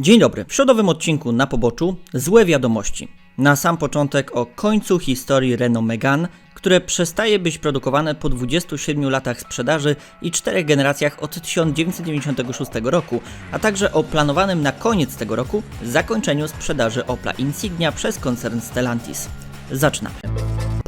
Dzień dobry. W środowym odcinku na poboczu złe wiadomości. Na sam początek o końcu historii Renault Megane, które przestaje być produkowane po 27 latach sprzedaży i czterech generacjach od 1996 roku, a także o planowanym na koniec tego roku zakończeniu sprzedaży Opla Insignia przez koncern Stellantis. Zaczynamy.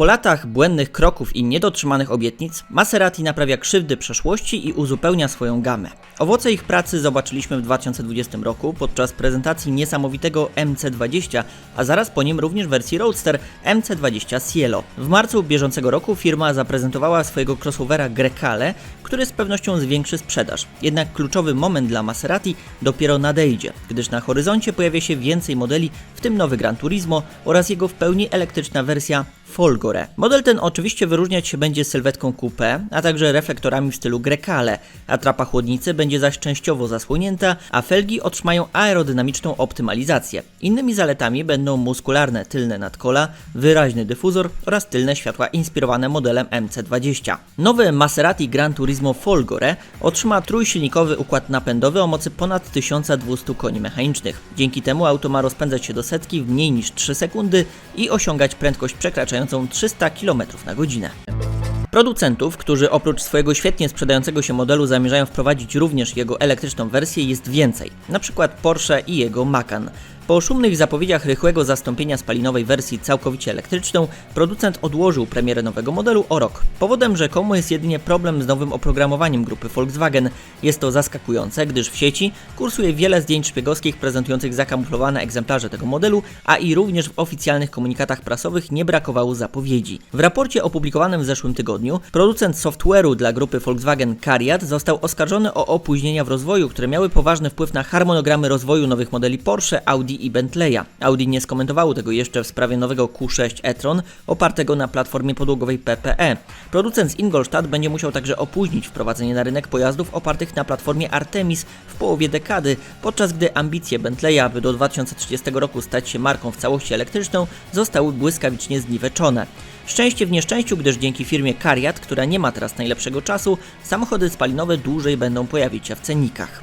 Po latach błędnych kroków i niedotrzymanych obietnic, Maserati naprawia krzywdy przeszłości i uzupełnia swoją gamę. Owoce ich pracy zobaczyliśmy w 2020 roku podczas prezentacji niesamowitego MC20, a zaraz po nim również wersji Roadster MC20 Cielo. W marcu bieżącego roku firma zaprezentowała swojego crossovera Grecale, który z pewnością zwiększy sprzedaż. Jednak kluczowy moment dla Maserati dopiero nadejdzie, gdyż na horyzoncie pojawia się więcej modeli, w tym nowy Gran Turismo oraz jego w pełni elektryczna wersja Folgore. Model ten oczywiście wyróżniać się będzie sylwetką coupé, a także reflektorami w stylu Grecale. Atrapa chłodnicy będzie zaś częściowo zasłonięta, a felgi otrzymają aerodynamiczną optymalizację. Innymi zaletami będą muskularne tylne nadkola, wyraźny dyfuzor oraz tylne światła inspirowane modelem MC20. Nowy Maserati Gran Turismo Folgore otrzyma trójsilnikowy układ napędowy o mocy ponad 1200 koni mechanicznych. Dzięki temu auto ma rozpędzać się do setki w mniej niż 3 sekundy i osiągać prędkość przekraczającą 300 km na godzinę. Producentów, którzy oprócz swojego świetnie sprzedającego się modelu zamierzają wprowadzić również jego elektryczną wersję jest więcej, na przykład Porsche i jego Macan. Po szumnych zapowiedziach rychłego zastąpienia spalinowej wersji całkowicie elektryczną, producent odłożył premierę nowego modelu o rok. Powodem rzekomo jest jedynie problem z nowym oprogramowaniem grupy Volkswagen. Jest to zaskakujące, gdyż w sieci kursuje wiele zdjęć szpiegowskich prezentujących zakamuflowane egzemplarze tego modelu, a i również w oficjalnych komunikatach prasowych nie brakowało zapowiedzi. W raporcie opublikowanym w zeszłym tygodniu, producent software'u dla grupy Volkswagen Cariad został oskarżony o opóźnienia w rozwoju, które miały poważny wpływ na harmonogramy rozwoju nowych modeli Porsche, Audi i Bentleya. Audi nie skomentowało tego jeszcze w sprawie nowego Q6 e-tron opartego na platformie podłogowej PPE. Producent z Ingolstadt będzie musiał także opóźnić wprowadzenie na rynek pojazdów opartych na platformie Artemis w połowie dekady, podczas gdy ambicje Bentleya, aby do 2030 roku stać się marką w całości elektryczną, zostały błyskawicznie zniweczone. Szczęście w nieszczęściu, gdyż dzięki firmie Cariat, która nie ma teraz najlepszego czasu, samochody spalinowe dłużej będą pojawić się w cennikach.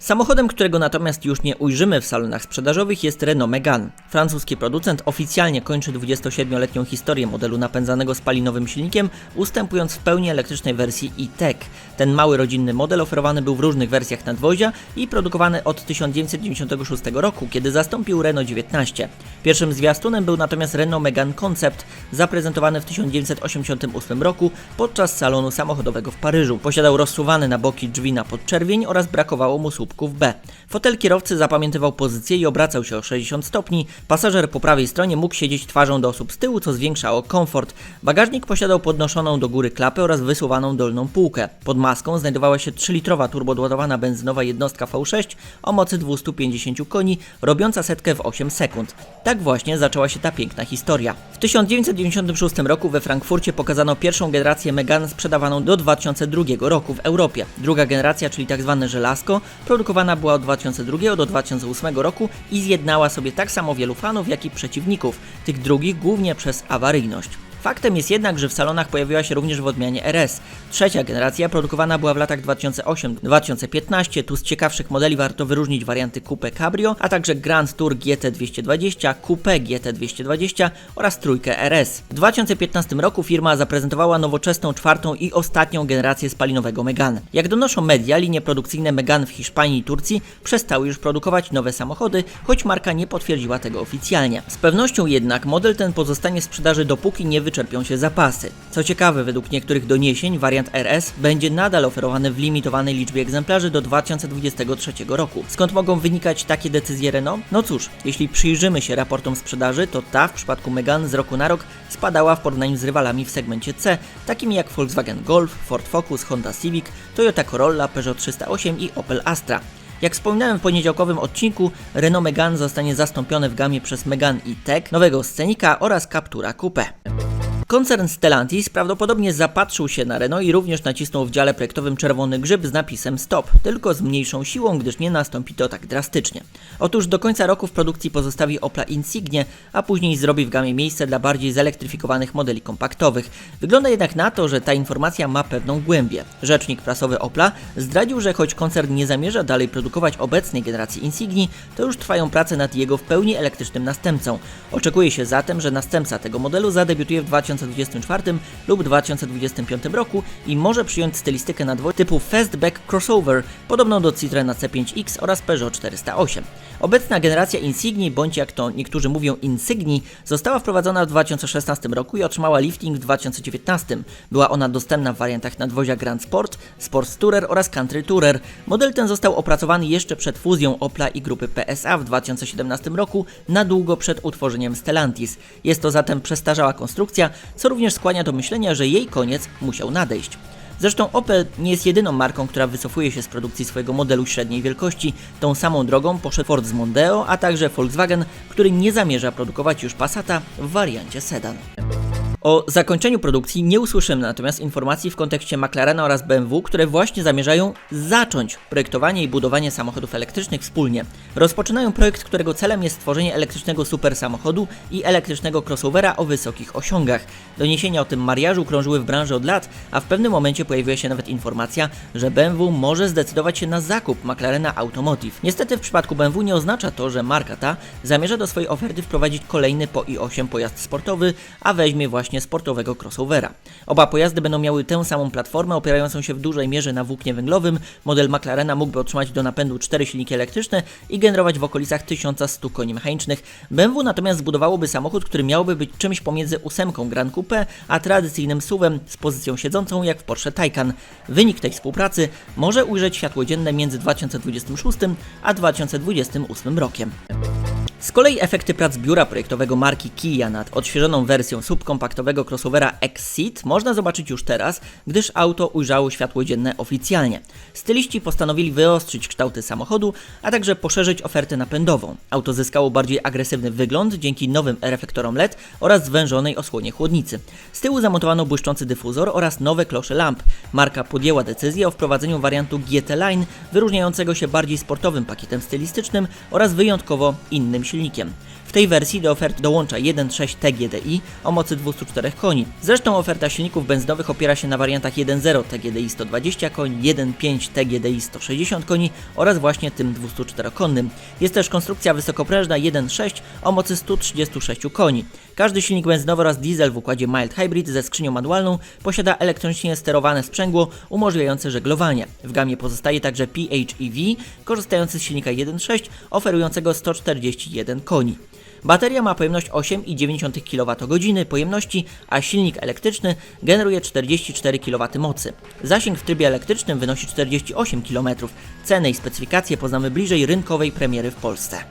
Samochodem, którego natomiast już nie ujrzymy w salonach sprzedażowych jest Renault Megane. Francuski producent oficjalnie kończy 27-letnią historię modelu napędzanego spalinowym silnikiem, ustępując w pełni elektrycznej wersji e-Tech. Ten mały rodzinny model oferowany był w różnych wersjach nadwozia i produkowany od 1996 roku, kiedy zastąpił Renault 19. Pierwszym zwiastunem był natomiast Renault Megane Concept, zaprezentowany w 1988 roku podczas salonu samochodowego w Paryżu. Posiadał rozsuwane na boki drzwi na podczerwień oraz brakowało mu słupków B. Fotel kierowcy zapamiętywał pozycję i obracał się o 60 stopni. Pasażer po prawej stronie mógł siedzieć twarzą do osób z tyłu, co zwiększało komfort. Bagażnik posiadał podnoszoną do góry klapę oraz wysuwaną dolną półkę. Pod maską znajdowała się 3-litrowa turbodoładowana benzynowa jednostka V6 o mocy 250 koni, robiąca setkę w 8 sekund. Tak właśnie zaczęła się ta piękna historia. W 1996 roku we Frankfurcie pokazano pierwszą generację Megane sprzedawaną do 2002 roku w Europie. Druga generacja, czyli tzw. Tak żelazko, produkowana była od 2002 do 2008 roku i zjednała sobie tak samo wielu fanów, jak i przeciwników, tych drugich głównie przez awaryjność. Faktem jest jednak, że w salonach pojawiła się również w odmianie RS. Trzecia generacja produkowana była w latach 2008-2015. Tu z ciekawszych modeli warto wyróżnić warianty Coupe Cabrio, a także Grand Tour GT220, Coupe GT220 oraz trójkę RS. W 2015 roku firma zaprezentowała nowoczesną czwartą i ostatnią generację spalinowego Megane. Jak donoszą media, linie produkcyjne Megane w Hiszpanii i Turcji przestały już produkować nowe samochody, choć marka nie potwierdziła tego oficjalnie. Z pewnością jednak model ten pozostanie w sprzedaży dopóki nie wyczerpią się zapasy. Co ciekawe, według niektórych doniesień, wariant RS będzie nadal oferowany w limitowanej liczbie egzemplarzy do 2023 roku. Skąd mogą wynikać takie decyzje Renault? No cóż, jeśli przyjrzymy się raportom sprzedaży, to ta w przypadku Megane z roku na rok spadała w porównaniu z rywalami w segmencie C, takimi jak Volkswagen Golf, Ford Focus, Honda Civic, Toyota Corolla, Peugeot 308 i Opel Astra. Jak wspominałem w poniedziałkowym odcinku, Renault Megane zostanie zastąpione w gamie przez Megane E-Tech, nowego Scenika oraz Captura Coupe. Koncern Stellantis prawdopodobnie zapatrzył się na Renault i również nacisnął w dziale projektowym czerwony grzyb z napisem stop, tylko z mniejszą siłą, gdyż nie nastąpi to tak drastycznie. Otóż do końca roku w produkcji pozostawi Opla Insignie, a później zrobi w gamie miejsce dla bardziej zelektryfikowanych modeli kompaktowych. Wygląda jednak na to, że ta informacja ma pewną głębię. Rzecznik prasowy Opla zdradził, że choć koncern nie zamierza dalej produkować obecnej generacji Insigni, to już trwają prace nad jego w pełni elektrycznym następcą. Oczekuje się zatem, że następca tego modelu zadebiutuje w 2024 lub 2025 roku i może przyjąć stylistykę nadwoju typu Fastback Crossover, podobną do Citroena C5X oraz Peugeot 408. Obecna generacja Insigni, bądź jak to niektórzy mówią Insigni, została wprowadzona w 2016 roku i otrzymała lifting w 2019. Była ona dostępna w wariantach nadwozia Grand Sport, Sport Tourer oraz Country Tourer. Model ten został opracowany jeszcze przed fuzją Opla i grupy PSA w 2017 roku, na długo przed utworzeniem Stellantis. Jest to zatem przestarzała konstrukcja, co również skłania do myślenia, że jej koniec musiał nadejść. Zresztą Opel nie jest jedyną marką, która wycofuje się z produkcji swojego modelu średniej wielkości. Tą samą drogą poszedł Ford z Mondeo, a także Volkswagen, który nie zamierza produkować już Passata w wariancie sedan. O zakończeniu produkcji nie usłyszymy natomiast informacji w kontekście McLarena oraz BMW, które właśnie zamierzają zacząć projektowanie i budowanie samochodów elektrycznych wspólnie. Rozpoczynają projekt, którego celem jest stworzenie elektrycznego super samochodu i elektrycznego crossovera o wysokich osiągach. Doniesienia o tym mariażu krążyły w branży od lat, a w pewnym momencie pojawiła się nawet informacja, że BMW może zdecydować się na zakup McLarena Automotive. Niestety w przypadku BMW nie oznacza to, że marka ta zamierza do swojej oferty wprowadzić kolejny po i8 pojazd sportowy, a weźmie właśnie sportowego crossovera. Oba pojazdy będą miały tę samą platformę opierającą się w dużej mierze na włóknie węglowym. Model McLarena mógłby otrzymać do napędu 4 silniki elektryczne i generować w okolicach 1100 koni mechanicznych. BMW natomiast zbudowałoby samochód, który miałby być czymś pomiędzy ósemką Grand Coupe, a tradycyjnym SUVem z pozycją siedzącą jak w Porsche Taycan. Wynik tej współpracy może ujrzeć światło dzienne między 2026 a 2028 rokiem. Z kolei efekty prac biura projektowego marki Kia nad odświeżoną wersją subkompaktowego crossovera Exit można zobaczyć już teraz, gdyż auto ujrzało światło dzienne oficjalnie. Styliści postanowili wyostrzyć kształty samochodu, a także poszerzyć ofertę napędową. Auto zyskało bardziej agresywny wygląd dzięki nowym reflektorom LED oraz zwężonej osłonie chłodnicy. Z tyłu zamontowano błyszczący dyfuzor oraz nowe klosze lamp. Marka podjęła decyzję o wprowadzeniu wariantu GT Line, wyróżniającego się bardziej sportowym pakietem stylistycznym oraz wyjątkowo innym silnikiem. W tej wersji do oferty dołącza 1.6 TGDI o mocy 204 koni. Zresztą oferta silników benzynowych opiera się na wariantach 1.0 TGDI 120 koni, 1.5 TGDI 160 koni oraz właśnie tym 204-konnym. Jest też konstrukcja wysokoprężna 1.6 o mocy 136 koni. Każdy silnik benzynowy oraz diesel w układzie mild hybrid ze skrzynią manualną posiada elektronicznie sterowane sprzęgło umożliwiające żeglowanie. W gamie pozostaje także PHEV korzystający z silnika 1.6 oferującego 141 koni. Bateria ma pojemność 8,9 kWh pojemności, a silnik elektryczny generuje 44 kW mocy. Zasięg w trybie elektrycznym wynosi 48 km. Ceny i specyfikacje poznamy bliżej rynkowej premiery w Polsce.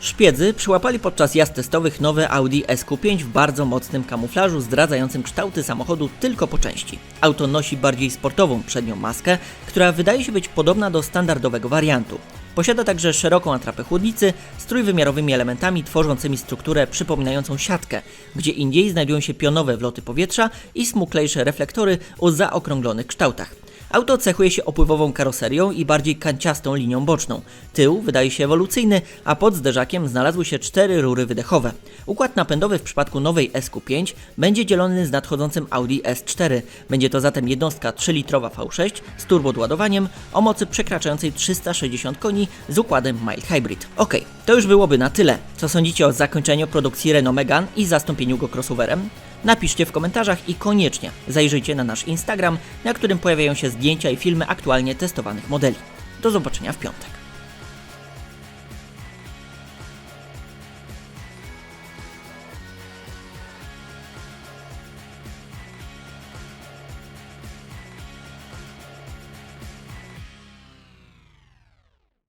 Szpiedzy przyłapali podczas jazd testowych nowe Audi SQ5 w bardzo mocnym kamuflażu zdradzającym kształty samochodu tylko po części. Auto nosi bardziej sportową przednią maskę, która wydaje się być podobna do standardowego wariantu. Posiada także szeroką atrapę chłodnicy z trójwymiarowymi elementami tworzącymi strukturę przypominającą siatkę, gdzie indziej znajdują się pionowe wloty powietrza i smuklejsze reflektory o zaokrąglonych kształtach. Auto cechuje się opływową karoserią i bardziej kanciastą linią boczną. Tył wydaje się ewolucyjny, a pod zderzakiem znalazły się cztery rury wydechowe. Układ napędowy w przypadku nowej SQ5 będzie dzielony z nadchodzącym Audi S4. Będzie to zatem jednostka 3-litrowa V6 z turbodoładowaniem o mocy przekraczającej 360 koni z układem mild hybrid. Ok, to już byłoby na tyle. Co sądzicie o zakończeniu produkcji Renault Megane i zastąpieniu go crossoverem? Napiszcie w komentarzach i koniecznie zajrzyjcie na nasz Instagram, na którym pojawiają się zdjęcia i filmy aktualnie testowanych modeli. Do zobaczenia w piątek.